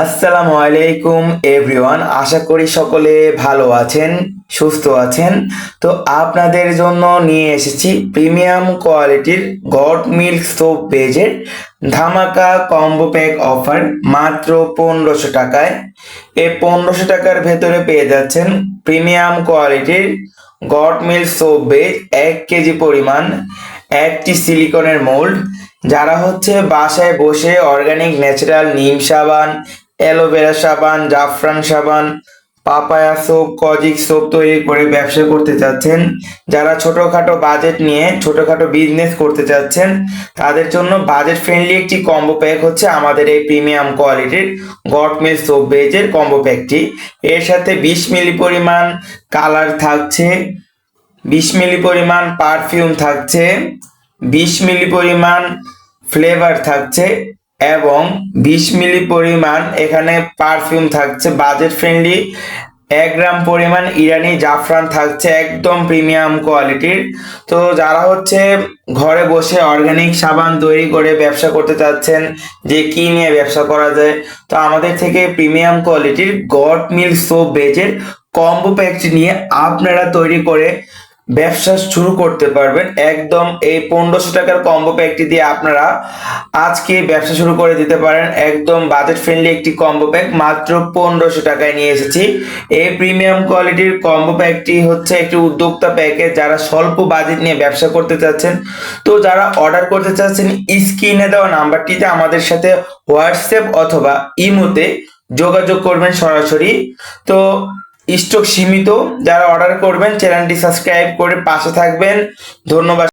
আসসালামু আলাইকুম এভরিওয়ান আশা করি সকলে ভালো আছেন, সুস্থ আছেন। তো আপনাদের জন্য নিয়ে এসেছি প্রিমিয়াম কোয়ালিটির গড মিল্ক সোপ পেজের ধামাকা কম্বো প্যাক অফার মাত্র পনেরোশো টাকায়। এই পনেরোশো টাকার ভেতরে পেয়ে যাচ্ছেন প্রিমিয়াম কোয়ালিটির গড মিল্ক সোপ বেজ এক কেজি পরিমাণ, একটি সিলিকনের মোল্ড। যারা হচ্ছে বাসায় বসে অর্গানিক ন্যাচারাল নিম সাবান অ্যালোভেরা সাবান, জাফরান সাবান, পাপায়া সোপ, কজিক সোপ তৈরি করে ব্যবসা করতে চাচ্ছেন। যারা ছোটোখাটো বাজেট নিয়ে ছোটোখাটো বিজনেস করতে চাচ্ছেন, তাদের জন্য বাজেট ফ্রেন্ডলি একটি কম্বো প্যাক হচ্ছে আমাদের এই প্রিমিয়াম কোয়ালিটির গট মিল সোপ বেজের কম্বো প্যাকটি এর সাথে বিশ মিলি পরিমাণ কালার থাকছে, বিশ মিলি পরিমাণ পারফিউম থাকছে, বিশ মিলি পরিমাণ ফ্লেভার থাকছে। এবং বিশ মিলি পরিমাণ এখানে পারফিউম থাকছে বাজেট ফ্রেন্ডলি এক গ্রাম পরিমাণ ইরানি জাফরান থাকছে, একদম প্রিমিয়াম কোয়ালিটির তো যারা হচ্ছে ঘরে বসে অর্গানিক সাবান তৈরি করে ব্যবসা করতে চাচ্ছেন, যে কি নিয়ে ব্যবসা করা যায়, তো আমাদের থেকে প্রিমিয়াম কোয়ালিটির গড মিল সোপ বেজের কম্বো প্যাকটি নিয়ে আপনারা তৈরি করে ব্যবসা শুরু করতে পারবেন। একদম এই পনেরোশো টাকার কম্বো প্যাকটি দিয়ে আপনারা আজকে ব্যবসা শুরু করে দিতে পারেন। একদম বাজেট ফ্রেন্ডলি একটি কম্বো প্যাক মাত্র পনেরোশো টাকায় নিয়ে এসেছি। এই প্রিমিয়াম কোয়ালিটির কম্বো প্যাকটি হচ্ছে একটি উদ্যোক্তা প্যাকেজ যারা স্বল্প বাজেট নিয়ে ব্যবসা করতে চাচ্ছেন। তো যারা অর্ডার করতে চাচ্ছেন, স্ক্রিনে দেওয়া নাম্বারটিতে আমাদের সাথে হোয়াটসঅ্যাপ অথবা ইমোতে যোগাযোগ করবেন সরাসরি। তো স্টক সীমিত যারা অর্ডার করবেন চ্যানেলটি সাবস্ক্রাইব করে পাশে থাকবেন। ধন্যবাদ।